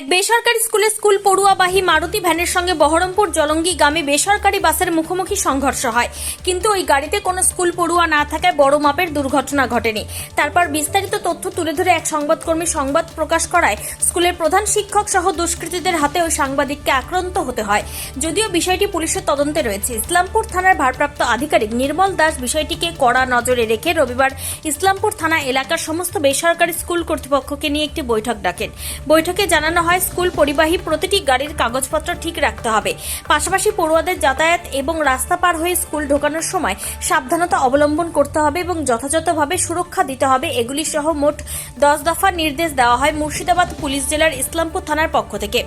এক বেসরকারি স্কুলে স্কুল পড়ুয়াবাহী মারুতি ভ্যানের সঙ্গে বহরমপুর জলঙ্গি গ্রামে বেসরকারি বাসের মুখোমুখি সংঘর্ষ হয়। কিন্তু ওই গাড়িতে কোনো স্কুল পড়ুয়া না থাকায় বড় মাপের দুর্ঘটনা ঘটেনি। তারপর বিস্তারিত তথ্য তুলে ধরে এক সংবাদকর্মী সংবাদ প্রকাশ করায় স্কুলের প্রধান শিক্ষক সহ দুষ্কৃতীদের হাতে ওই সাংবাদিককে আক্রান্ত হতে হয়। যদিও বিষয়টি পুলিশের তদন্তে রয়েছে। ইসলামপুর থানার ভারপ্রাপ্ত আধিকারিক নির্মল দাস বিষয়টিকে কড়া নজরে রেখে রবিবার ইসলামপুর থানা এলাকার সমস্ত বেসরকারি স্কুল কর্তৃপক্ষকে নিয়ে একটি বৈঠক ডাকেন। বৈঠকে জানানো হয় স্কুল পরিবাহী প্রতিটি গাড়ির কাগজপত্র ঠিক রাখতে হবে। পাশাপাশি পড়ুয়াদের যাতায়াত এবং রাস্তা পার হয়ে স্কুল ঢোকানোর সময় সাবধানতা অবলম্বন করতে হবে এবং যথাযথভাবে সুরক্ষা দিতে হবে। এগুলি সহ মোট দশ দফা নির্দেশ দেওয়া হয় মুর্শিদাবাদ পুলিশ জেলার ইসলামপুর থানার পক্ষ থেকে।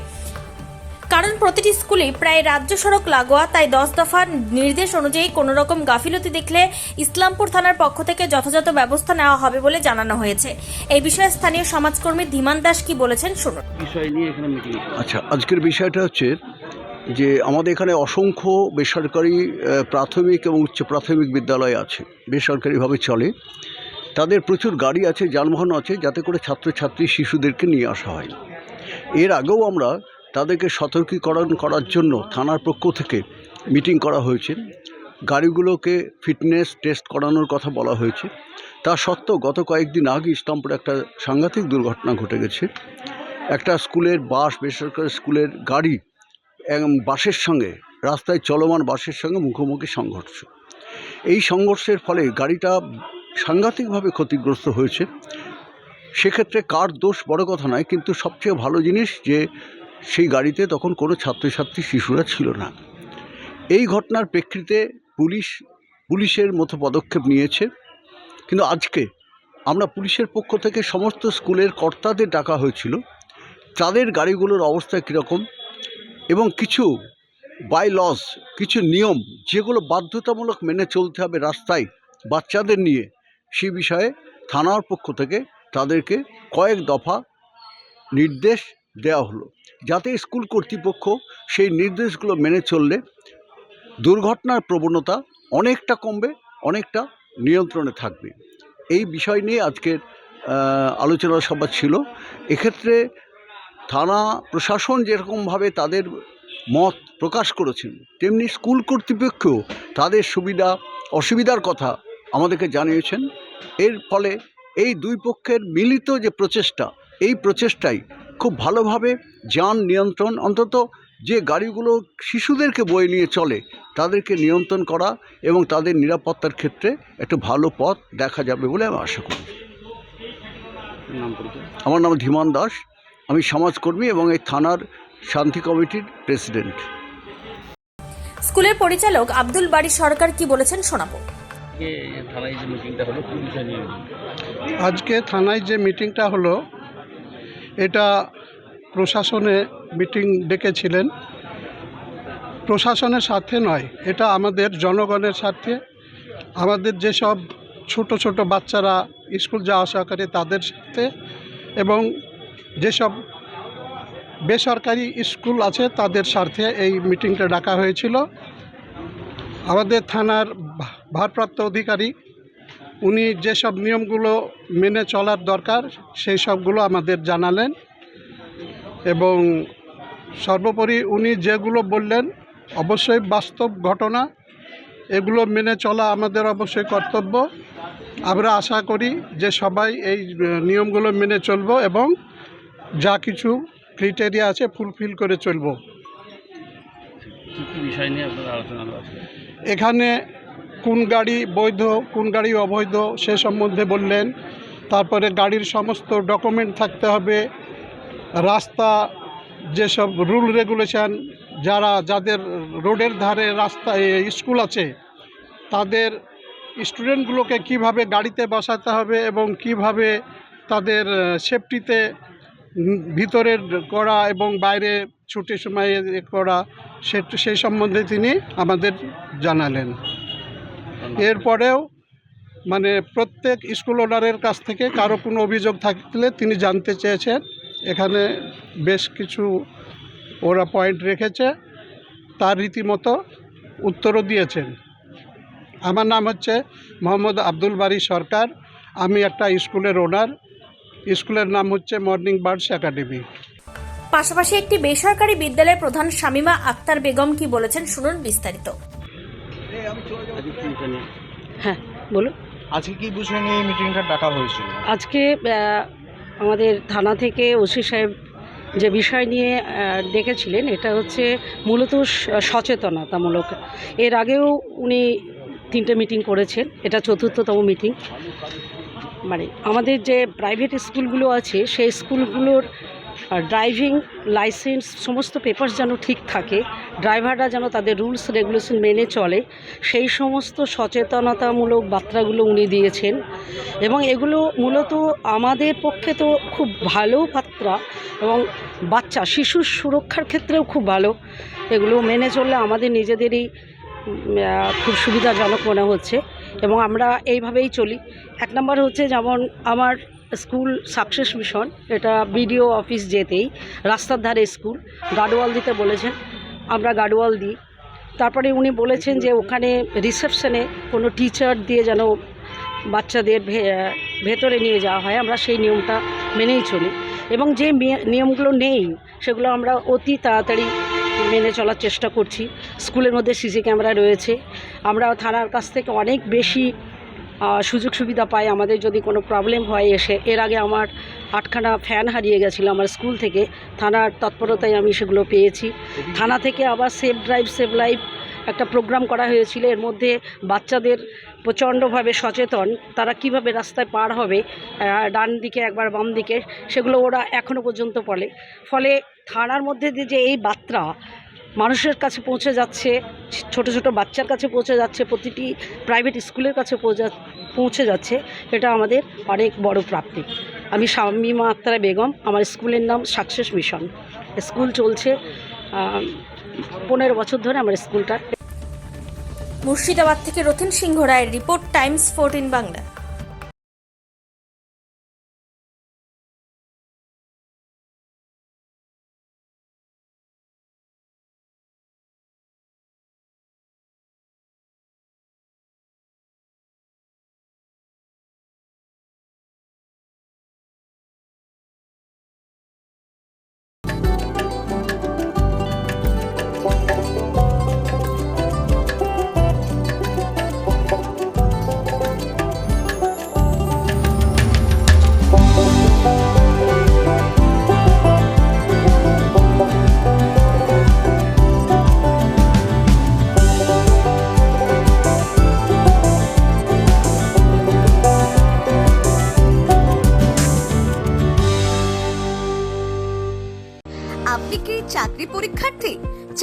কারণ প্রতিটি স্কুলে প্রায় রাজ্য সড়ক লাগোয়া তাই দশ দফার নির্দেশ অনুযায়ী কোনো রকম গাফিলতি দেখলে ইসলামপুর থানার পক্ষ থেকে যথাযথ ব্যবস্থা নেওয়া হবে বলে জানানো হয়েছে। এই বিষয়ে স্থানীয় সমাজকর্মী ধীমান দাস কি বলেছেন শুনুন। বিষয় নিয়ে এখানে মিটিং আচ্ছা আজকের বিষয়টা হচ্ছে যে আমাদের এখানে অসংখ্য বেসরকারি প্রাথমিক এবং উচ্চ প্রাথমিক বিদ্যালয় আছে বেসরকারিভাবে চলে। তাদের প্রচুর গাড়ি আছে যানবাহন আছে যাতে করে ছাত্রছাত্রী শিশুদেরকে নিয়ে আসা হয়। এর আগেও আমরা তাদেরকে সতর্কীকরণ করার জন্য থানার পক্ষ থেকে মিটিং করা হয়েছে। গাড়িগুলোকে ফিটনেস টেস্ট করানোর কথা বলা হয়েছে। তা সত্ত্বেও গত কয়েকদিন আগে ইসলামপুরে একটা সাংঘাতিক দুর্ঘটনা ঘটে গেছে। একটা স্কুলের বাস, বেসরকারি স্কুলের গাড়ি বাসের সঙ্গে, রাস্তায় চলমান বাসের সঙ্গে মুখোমুখি সংঘর্ষ। এই সংঘর্ষের ফলে গাড়িটা সাংঘাতিকভাবে ক্ষতিগ্রস্ত হয়েছে। সেক্ষেত্রে কার দোষ বড় কথা নয়, কিন্তু সবচেয়ে ভালো জিনিস যে সেই গাড়িতে তখন কোনো ছাত্রছাত্রী, শিশুরা ছিল না। এই ঘটনার প্রেক্ষিতে পুলিশ, পুলিশের মতো পদক্ষেপ নিয়েছে। কিন্তু আজকে আমরা পুলিশের পক্ষ থেকে সমস্ত স্কুলের কর্তাদের ডাকা হয়েছিল। তাদের গাড়িগুলোর অবস্থা কীরকম এবং কিছু বাই লস কিছু নিয়ম যেগুলো বাধ্যতামূলক মেনে চলতে হবে রাস্তায় বাচ্চাদের নিয়ে, সে বিষয়ে থানার পক্ষ থেকে তাদেরকে কয়েক দফা নির্দেশ দেওয়া হলো। যাতে স্কুল কর্তৃপক্ষ সেই নির্দেশগুলো মেনে চললে দুর্ঘটনার প্রবণতা অনেকটা কমবে, অনেকটা নিয়ন্ত্রণে থাকবে। এই বিষয় নিয়ে আজকের আলোচনা সভা ছিল। এক্ষেত্রে থানা প্রশাসন যেরকমভাবে তাদের মত প্রকাশ করেছেন, তেমনি স্কুল কর্তৃপক্ষ তাদের সুবিধা, অসুবিধার কথা আমাদেরকে জানিয়েছেন। এর ফলে এই দুই পক্ষের মিলিত যে প্রচেষ্টা, এই প্রচেষ্টাই খুব ভালোভাবে যান নিয়ন্ত্রণ অন্তত যে গাড়িগুলো শিশুদেরকে বয়ে নিয়ে চলে তাদেরকে নিয়ন্ত্রণ করা এবং তাদের নিরাপত্তার ক্ষেত্রে একটু ভালো পথ দেখা যাবে বলে আমি আশা করি। আমার নাম ধীমান দাস আমি সমাজকর্মী এবং এই থানার শান্তি কমিটির প্রেসিডেন্ট। স্কুলের পরিচালক আব্দুল বাড়ি সরকার কি বলেছেন শোনাবো। থানায় যে মিটিংটা হলো? আজকে থানায় যে মিটিংটা হলো এটা প্রশাসনে মিটিং ডেকেছিলেন। প্রশাসনের স্বার্থে নয়, এটা আমাদের জনগণের স্বার্থে। আমাদের যেসব ছোট ছোট বাচ্চারা স্কুল যাওয়া আসা করে তাদের সাথে এবং যেসব বেসরকারি স্কুল আছে তাদের স্বার্থে এই মিটিংটা ডাকা হয়েছিল। আমাদের থানার ভারপ্রাপ্ত অধিকারী উনি যেসব নিয়মগুলো মেনে চলার দরকার সেই সবগুলো আমাদের জানালেন এবং সর্বোপরি উনি যেগুলো বললেন অবশ্যই বাস্তব ঘটনা এগুলো মেনে চলা আমাদের অবশ্যই কর্তব্য। আমরা আশা করি যে সবাই এই নিয়মগুলো মেনে চলব এবং যা কিছু ক্রিটেরিয়া আছে ফুলফিল করে চলব। এখানে কোন গাড়ি বৈধ, কোন গাড়ি অবৈধ সে সম্বন্ধে বললেন। তারপরে গাড়ির সমস্ত ডকুমেন্ট থাকতে হবে। রাস্তা যেসব রুল রেগুলেশন, যারা, যাদের রোডের ধারে রাস্তা স্কুল আছে, তাদের স্টুডেন্টগুলোকে কীভাবে গাড়িতে বসাতে হবে এবং কীভাবে তাদের সেফটিতে ভিতরের করা এবং বাইরে ছুটির সময় করা, সে সেই সম্বন্ধে তিনি আমাদের জানালেন। এরপরেও মানে প্রত্যেক স্কুল ওনারের কাছ থেকে কারও কোনো অভিযোগ থাকলে তিনি জানতে চেয়েছেন। এখানে বেশ কিছু ওরা পয়েন্ট রেখেছে তার রীতিমতো উত্তরও দিয়েছেন। আমার নাম হচ্ছে মোহাম্মদ আব্দুল বারি সরকার আমি একটা স্কুলের ওনার। স্কুলের নাম হচ্ছে মর্নিং বার্ডস একাডেমি। পাশাপাশি একটি বেসরকারি বিদ্যালয়ের প্রধান শামিমা আক্তার বেগম কি বলেছেন শুনুন বিস্তারিত। হ্যাঁ বলুন। আজকে কি বিষয় নিয়ে মিটিংটা ডাকা হয়েছিল? আজকে আমাদের থানা থেকে ওসি সাহেব যে বিষয় নিয়ে ডেকেছিলেন এটা হচ্ছে মূলত সচেতনতামূলক। এর আগেও উনি তিনটে মিটিং করেছেন এটা চতুর্থতম মিটিং মানে আমাদের যে প্রাইভেট স্কুলগুলো আছে সেই স্কুলগুলোর ড্রাইভিং লাইসেন্স সমস্ত পেপারস যেন ঠিক থাকে ড্রাইভাররা যেন তাদের রুলস রেগুলেশন মেনে চলে, সেই সমস্ত সচেতনতামূলক বার্তাগুলো উনি দিয়েছেন। এবং এগুলো মূলত আমাদের পক্ষে তো খুব ভালো বার্তা এবং বাচ্চা, শিশুর সুরক্ষার ক্ষেত্রেও খুব ভালো। এগুলো মেনে চললে আমাদের নিজেদেরই খুব সুবিধাজনক মনে হচ্ছে। এবং আমরা এইভাবেই চলি। এক নম্বর হচ্ছে যেমন আমার স্কুল সাকসেস মিশন, এটা বিডিও অফিস যেতেই, রাস্তার ধারে স্কুল গার্ডওয়াল দিতে বলেছেন, আমরা গার্ডওয়াল দিই। তারপরে উনি বলেছেন যে ওখানে রিসেপশনে কোনো টিচার দিয়ে যেন বাচ্চাদের ভেতরে নিয়ে যাওয়া হয়, আমরা সেই নিয়মটা মেনেই চলি। এবং যে নিয়মগুলো নেই, সেগুলো আমরা অতি তাড়াতাড়ি মেনে চলার চেষ্টা করছি। স্কুলের মধ্যে সিসি ক্যামেরা রয়েছে। আমরা থানার কাছ থেকে অনেক বেশি সুযোগ সুবিধা পাই আমাদের যদি কোনো প্রবলেম হয় এসে। এর আগে আমার আটখানা ফ্যান হারিয়ে গেছিল আমার স্কুল থেকে। থানার তৎপরতায় আমি সেগুলো পেয়েছি। থানা থেকে আবার সেফ ড্রাইভ সেভ লাইফ একটা প্রোগ্রাম করা হয়েছিল। এর মধ্যে বাচ্চাদের প্রচণ্ডভাবে সচেতন। তারা কীভাবে রাস্তায় পার হবে ডান দিকে একবার বাম দিকে, সেগুলো ওরা এখনও পর্যন্ত বলে। ফলে থানার মধ্যে যে এই বার্তা মানুষের কাছে পৌঁছে যাচ্ছে, ছোট ছোট বাচ্চার কাছে পৌঁছে যাচ্ছে, প্রতিটি প্রাইভেট স্কুলের কাছে পৌঁছা যাচ্ছে এটা আমাদের অনেক বড় প্রাপ্তি। আমি শামিমা আক্তারা বেগম, আমার স্কুলের নাম সাকসেস মিশন। স্কুল চলছে পনেরো বছর ধরে আমার স্কুলটা। মুর্শিদাবাদ থেকে রথিন সিংহ রায়ের রিপোর্ট, টাইমস, ফোরটিন বাংলা।